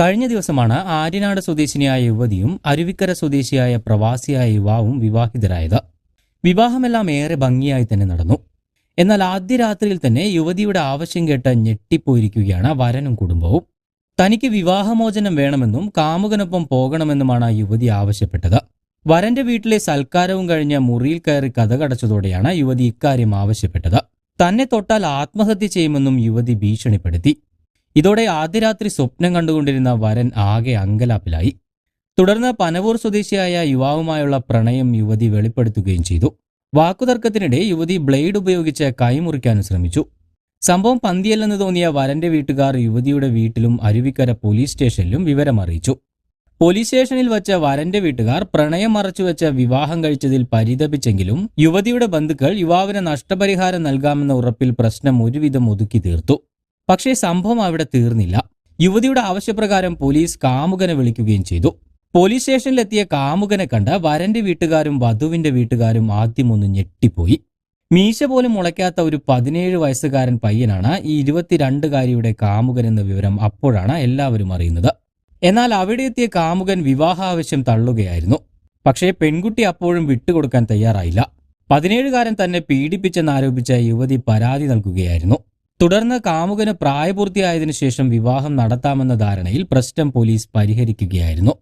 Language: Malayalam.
കഴിഞ്ഞ ദിവസമാണ് ആര്യനാട് സ്വദേശിനിയായ യുവതിയും അരുവിക്കര സ്വദേശിയായ പ്രവാസിയായ യുവാവും വിവാഹിതരായത്. വിവാഹമെല്ലാം ഏറെ ഭംഗിയായി തന്നെ നടന്നു. എന്നാൽ ആദ്യ രാത്രിയിൽ തന്നെ യുവതിയുടെ ആവശ്യം കേട്ട് ഞെട്ടിപ്പോയിരിക്കുകയാണ് വരനും കുടുംബവും. തനിക്ക് വിവാഹമോചനം വേണമെന്നും കാമുകനൊപ്പം പോകണമെന്നുമാണ് യുവതി ആവശ്യപ്പെട്ടത്. വരന്റെ വീട്ടിലെ സൽക്കാരവും കഴിഞ്ഞ മുറിയിൽ കയറി കഥകടച്ചതോടെയാണ് യുവതി ഇക്കാര്യം ആവശ്യപ്പെട്ടത്. തന്നെ തൊട്ടാൽ ആത്മഹത്യ ചെയ്യുമെന്നും യുവതി ഭീഷണിപ്പെടുത്തി. ഇതോടെ ആദ്യ രാത്രി സ്വപ്നം കണ്ടുകൊണ്ടിരുന്ന വരൻ ആകെ അങ്കലാപ്പിലായി. തുടർന്ന് പനവൂർ സ്വദേശിയായ യുവാവുമായുള്ള പ്രണയം യുവതി വെളിപ്പെടുത്തുകയും ചെയ്തു. വാക്കുതർക്കത്തിനിടെ യുവതി ബ്ലേഡ് ഉപയോഗിച്ച് കൈമുറിക്കാനും ശ്രമിച്ചു. സംഭവം പന്തിയല്ലെന്ന് തോന്നിയ വരന്റെ വീട്ടുകാർ യുവതിയുടെ വീട്ടിലും അരുവിക്കര പോലീസ് സ്റ്റേഷനിലും വിവരമറിയിച്ചു പോലീസ് സ്റ്റേഷനിൽ വച്ച വരന്റെ വീട്ടുകാർ പ്രണയം മറച്ചുവെച്ച വിവാഹം കഴിച്ചതിൽ പരിതപിച്ചെങ്കിലും യുവതിയുടെ ബന്ധുക്കൾ യുവാവിന് നഷ്ടപരിഹാരം നൽകാമെന്ന ഉറപ്പിൽ പ്രശ്നം ഒരുവിധം ഒതുക്കി തീർത്തു. പക്ഷേ സംഭവം അവിടെ തീർന്നില്ല. യുവതിയുടെ ആവശ്യപ്രകാരം പോലീസ് കാമുകനെ വിളിക്കുകയും ചെയ്തു. പോലീസ് സ്റ്റേഷനിലെത്തിയ കാമുകനെ കണ്ട വരന്റെ വീട്ടുകാരും വധുവിന്റെ വീട്ടുകാരും ആദ്യമൊന്ന് ഞെട്ടിപ്പോയി. മീശ പോലും മുളയ്ക്കാത്ത ഒരു പതിനേഴ് വയസ്സുകാരൻ പയ്യനാണ് ഈ ഇരുപത്തിരണ്ടുകാരിയുടെ കാമുകൻ എന്ന വിവരം അപ്പോഴാണ് എല്ലാവരും അറിയുന്നത്. എന്നാൽ അവിടെ എത്തിയ കാമുകൻ വിവാഹാവശ്യം തള്ളുകയായിരുന്നു. പക്ഷേ പെൺകുട്ടി അപ്പോഴും വിട്ടുകൊടുക്കാൻ തയ്യാറായില്ല. പതിനേഴുകാരൻ തന്നെ പീഡിപ്പിച്ചെന്നാരോപിച്ച യുവതി പരാതി നൽകുകയായിരുന്നു. തുടർന്ന് കാമുകന് പ്രായപൂർത്തിയായതിനു ശേഷം വിവാഹം നടത്താമെന്ന ധാരണയിൽ പ്രശ്നം പോലീസ് പരിഹരിക്കുകയായിരുന്നു